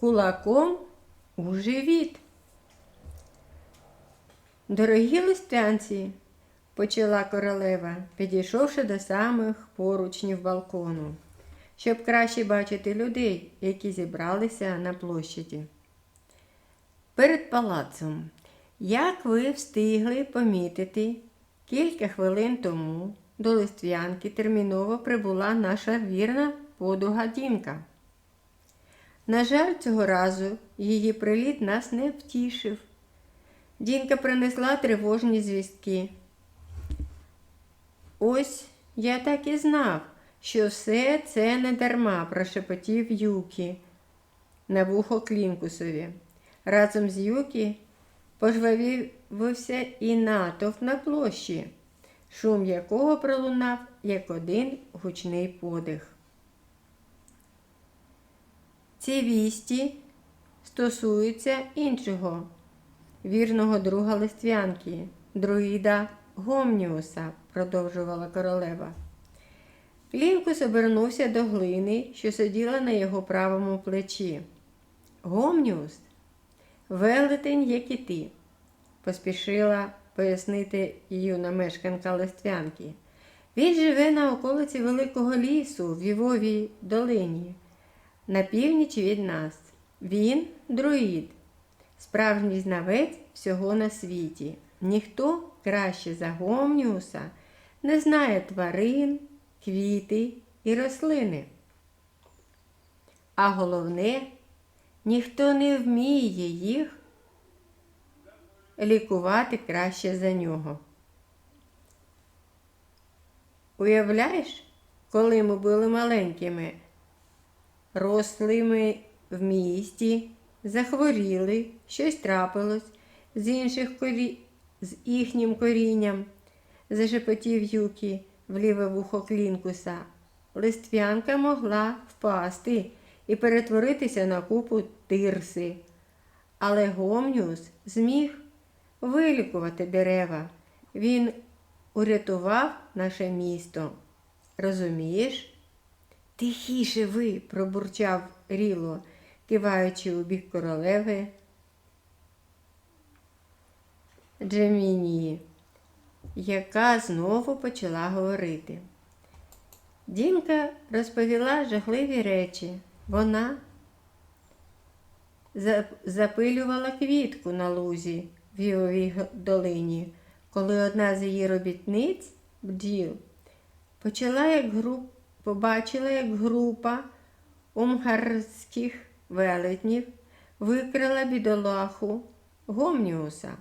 кулаком у живіт. Дорогі листянці, почала королева, підійшовши до самих поручнів балкону, щоб краще бачити людей, які зібралися на площаді. Перед палацом, як ви встигли помітити, кілька хвилин тому до листвянки терміново прибула наша вірна подруга Дінка. На жаль, цього разу її приліт нас не втішив. Дінка принесла тривожні звістки. Ось я так і знав, що все це не дарма, прошепотів Юкі на вухо Клінкусові. Разом з Юкі пожвавився і натовп на площі, шум якого пролунав як один гучний подих. Ці вісті стосуються іншого вірного друга листвянки, друїда Гомніуса, продовжувала королева. Лінкус обернувся до глини, що сиділа на його правому плечі. Гомніус, велетень, як і ти, поспішила пояснити юна мешканка листвянки. Він живе на околиці Великого лісу в Вівовій долині, на північ від нас. Він друїд, справжній знавець всього на світі. Ніхто краще за Гомніуса не знає тварин, квіти і рослини. А головне, ніхто не вміє їх лікувати краще за нього. Уявляєш, коли ми були маленькими, росли ми в місті, захворіли, щось трапилось з інших корі... з їхнім корінням, зашепотів Юкі в ліве вухо клінкуса. Листвянка могла впасти і перетворитися на купу тирси. Але Гомніус зміг вилікувати дерева. Він урятував наше місто. Розумієш? Тихіше ви, пробурчав Ріло, киваючи у бік королеви Джемінії, яка знову почала говорити. Дінка розповіла жахливі речі. Вона запилювала квітку на лузі в Йовій долині, коли одна з її робітниць, бджіл, почала як груп, побачила, як група умгарських велетнів викрила бідолаху Гомніуса.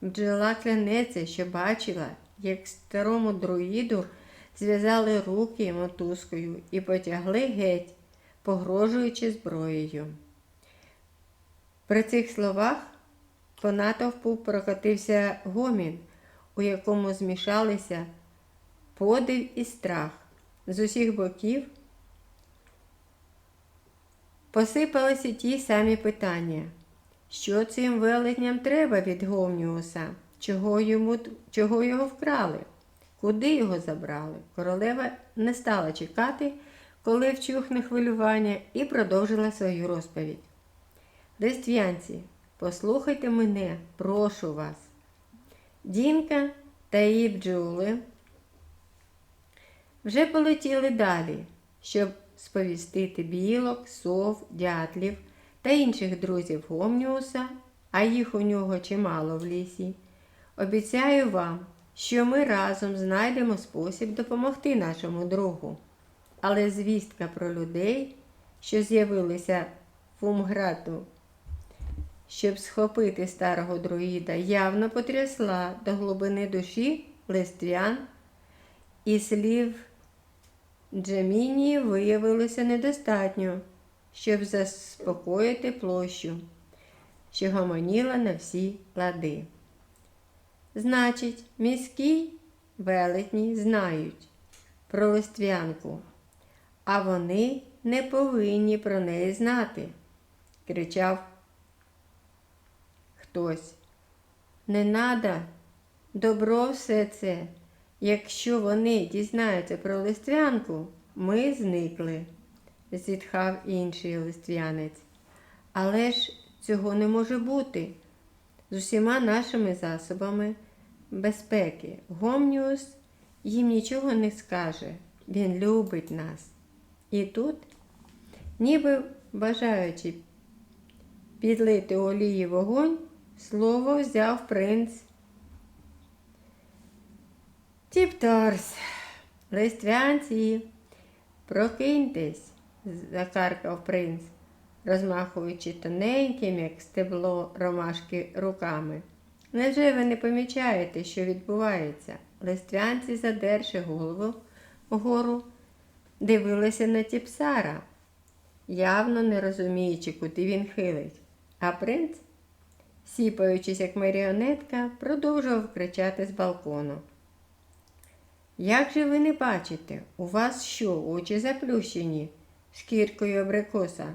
Бджола клянеться, що бачила, як старому друїду зв'язали руки мотузкою і потягли геть, погрожуючи зброєю. При цих словах по натовпу прокотився гомін, у якому змішалися подив і страх. З усіх боків посипалися ті самі питання. Що цим велетням треба від Гомніуса? Чого, йому, чого його вкрали? Куди його забрали? Королева не стала чекати, коли вчухне хвилювання, і продовжила свою розповідь. Листв'янці, послухайте мене, прошу вас. Дінка та її бджоли вже полетіли далі, щоб сповістити білок, сов, дятлів та інших друзів Гомніуса, а їх у нього чимало в лісі. Обіцяю вам, що ми разом знайдемо спосіб допомогти нашому другу. Але звістка про людей, що з'явилися в Умграду, щоб схопити старого друїда, явно потрясла до глибини душі листвян, і слів Джеміні виявилося недостатньо, щоб заспокоїти площу, що гомоніла на всі лади. Значить, міські велетні знають про листвянку, а вони не повинні про неї знати, кричав хтось. Не надо, добро все це. Якщо вони дізнаються про листвянку, ми зникли, зітхав інший листвянець. Але ж цього не може бути. З усіма нашими засобами безпеки. Гомніус їм нічого не скаже. Він любить нас. І тут, ніби бажаючи підлити олії вогонь, слово взяв принц Тіптарс. Листвянці, прокиньтесь, закаркав принц, розмахуючи тоненьким, як стебло ромашки руками. Невже ви не помічаєте, що відбувається? Листвянці, задерши голову вгору, дивилися на тіпсара, явно не розуміючи, куди він хилить. А принц, сіпаючись як маріонетка, продовжував кричати з балкону. Як же ви не бачите? У вас що, очі заплющені шкіркою абрикоса?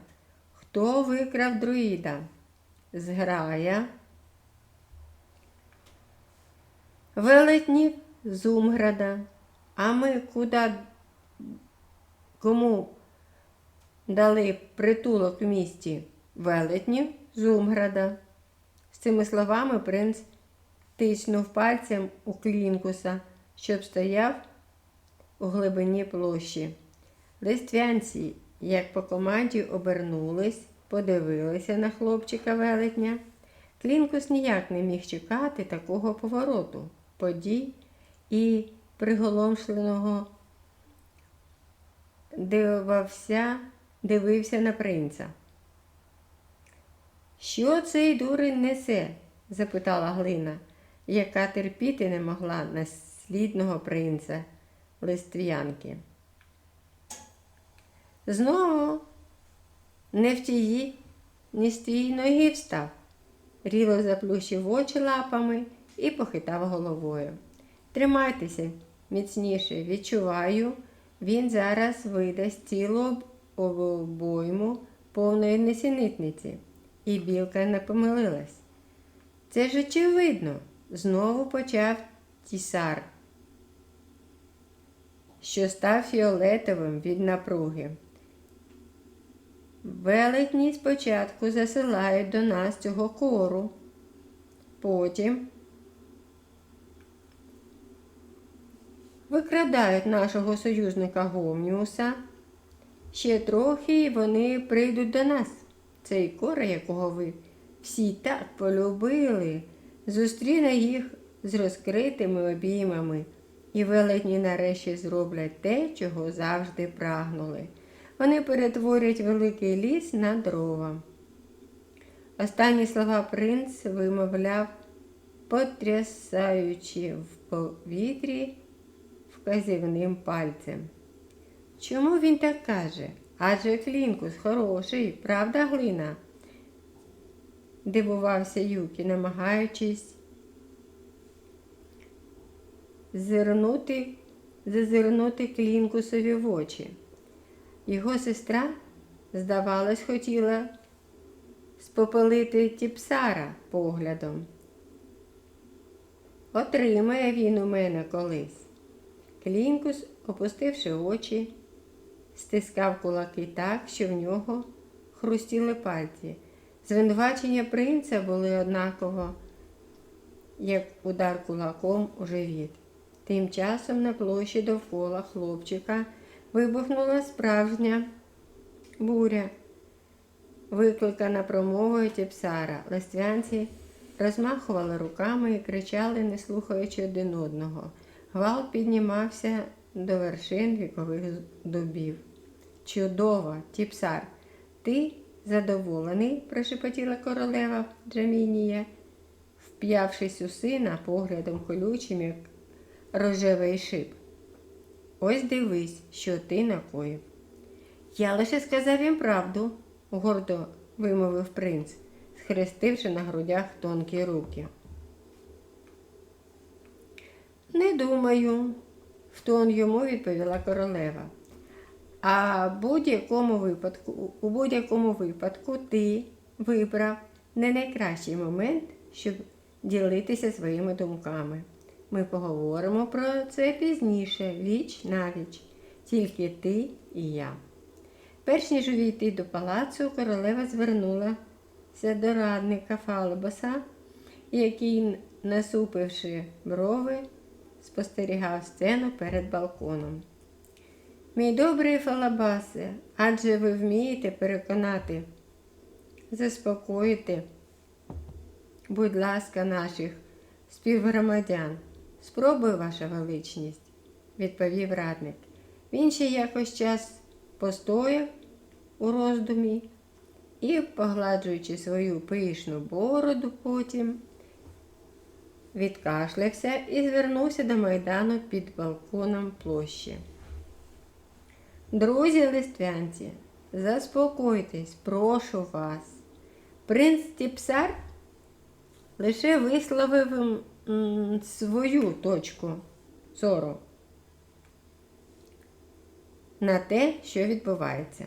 Хто викрав друїда? Зграя. Велетнів з Умграда. А ми куди кому дали притулок в місті? Велетнів з Умграда. З цими словами принц тиснув пальцем у клінкуса, щоб стояв у глибині площі. Листвянці, як по команді, обернулись, подивилися на хлопчика велетня. Клінкус ніяк не міг чекати такого повороту, подій і приголомшленого дивився, дивився на принца. Що цей дурень несе? запитала Глина, яка терпіти не могла наслідного принца листв'янки. Знову не в тії, ні з тієї ноги встав. Ріло заплющив очі лапами і похитав головою. Тримайтеся міцніше, відчуваю, він зараз видасть цілу обойму повної несенітниці. І білка не помилилась. Це ж очевидно, знову почав тісар, що став фіолетовим від напруги. Велетні спочатку засилають до нас цього кору, потім викрадають нашого союзника Гомніуса. Ще трохи і вони прийдуть до нас. Цей кора, якого ви всі так полюбили, зустріне їх з розкритими обіймами, і велетні нарешті зроблять те, чого завжди прагнули. Вони перетворять великий ліс на дрова. Останні слова принц вимовляв, потрясаючи в повітрі вказівним пальцем. Чому він так каже? Адже Клінкус хороший, правда, глина? Дивувався Юкі, намагаючись зирнути, зазирнути Клінкусові в очі. Його сестра, здавалось, хотіла спопелити тіпсара поглядом. Отримає він у мене колись. Клінкус, опустивши очі, стискав кулаки так, що в нього хрустіли пальці. Звинувачення принца були однаково, як удар кулаком у живіт. Тим часом на площі довкола хлопчика вибухнула справжня буря, викликана промовою тіпсара. Листвянці розмахували руками і кричали, не слухаючи один одного. Гвалт піднімався до вершин вікових дубів. Чудово, тіпсар, ти задоволений? прошепотіла королева Джамінія, вп'явшись у сина поглядом колючим, як рожевий шип. Ось дивись, що ти накоїв. Я лише сказав їм правду, гордо вимовив принц, схрестивши на грудях тонкі руки. Не думаю, в тон йому відповіла королева. А будь-якому випадку, у будь-якому випадку ти вибрав не найкращий момент, щоб ділитися своїми думками. Ми поговоримо про це пізніше, віч на віч, тільки ти і я. Перш ніж увійти до палацу, королева звернула до радника Фалбоса, який, насупивши брови, спостерігав сцену перед балконом. Мій добрий Фалабасе, адже ви вмієте переконати, заспокоїти, будь ласка, наших співгромадян. Спробуй, ваша величність, відповів радник. Він ще якось час постояв у роздумі і, погладжуючи свою пишну бороду потім, відкашлявся і звернувся до майдану під балконом площі. Друзі листвянці, заспокойтесь, прошу вас. Принц Тіпсар лише висловив свою точку зору на те, що відбувається.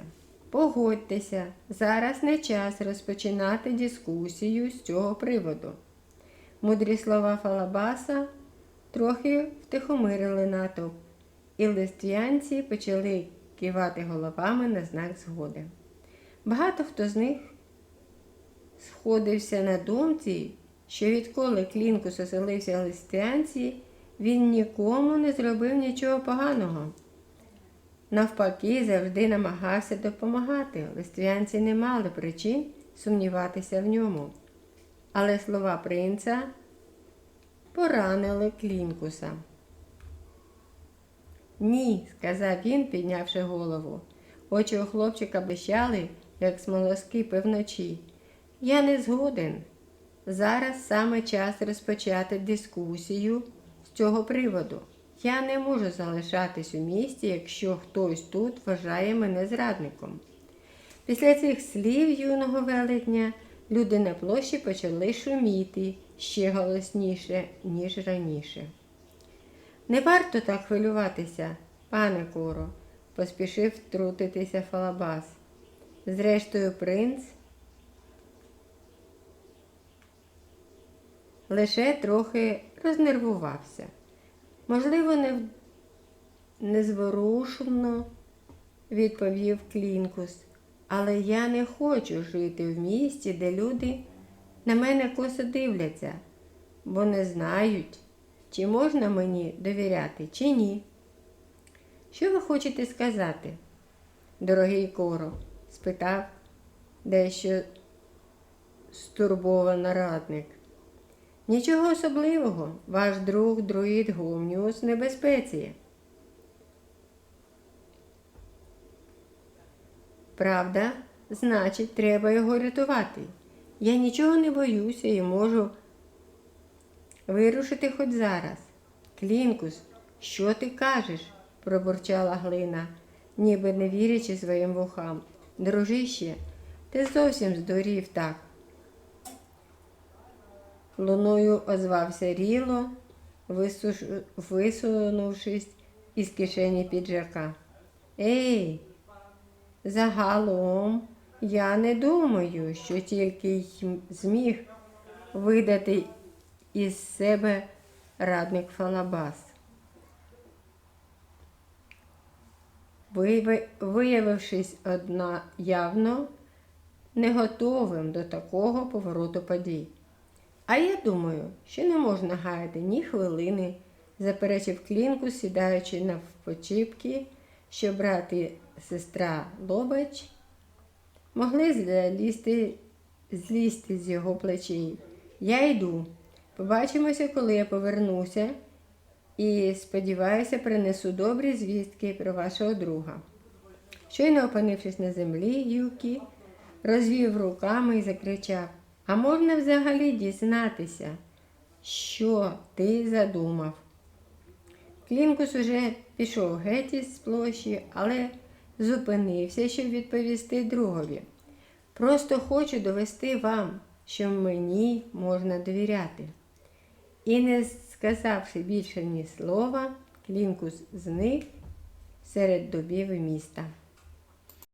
Погодьтеся, зараз не час розпочинати дискусію з цього приводу. Мудрі слова Фалабаса трохи втихомирили натовп, і листвянці почали кивати головами на знак згоди. Багато хто з них сходився на думці, що відколи Клінкус оселився в листвянці, він нікому не зробив нічого поганого. Навпаки, завжди намагався допомагати. Листвянці не мали причин сумніватися в ньому. Але слова принца поранили Клінкуса. Ні, сказав він, піднявши голову. Очі у хлопчика блищали, як смолоскипи вночі. Я не згоден. Зараз саме час розпочати дискусію з цього приводу. Я не можу залишатись у місті, якщо хтось тут вважає мене зрадником. Після цих слів юного велетня люди на площі почали шуміти ще голосніше, ніж раніше. Не варто так хвилюватися, пане Коро, поспішив втрутитися Фалабас. Зрештою, принц лише трохи рознервувався. Можливо, не незворушно відповів Клінкус, але я не хочу жити в місті, де люди на мене косо дивляться, бо не знають, чи можна мені довіряти, чи ні. Що ви хочете сказати, дорогий Коро? спитав дещо стурбовано радник. Нічого особливого, ваш друг друїд Гомніус в небезпеці. Правда, значить, треба його рятувати. Я нічого не боюся і можу вирушити хоч зараз. Клінкус, що ти кажеш? пробурчала глина, ніби не вірячи своїм вухам. Дружище, ти зовсім здурів так. Луною озвався Ріло, висунувшись із кишені піджака. Ей, загалом я не думаю, що тільки зміг видати із себе радник Фалабас. Виявившись одна явно не готовим до такого повороту подій. А я думаю, що не можна гаяти ні хвилини, заперечив клінку, сідаючи навпочіпки, що брат і сестра Лобач могли злізти, злізти з його плечей. Я йду. Побачимося, коли я повернуся, і сподіваюся, принесу добрі звістки про вашого друга. Щойно опинившись на землі, Юкі розвів руками і закричав А можна взагалі дізнатися, що ти задумав? Клінкус уже пішов геть із площі, але зупинився, щоб відповісти другові. Просто хочу довести вам, що мені можна довіряти. І не сказавши більше ні слова, Клінкус зник серед дубів міста.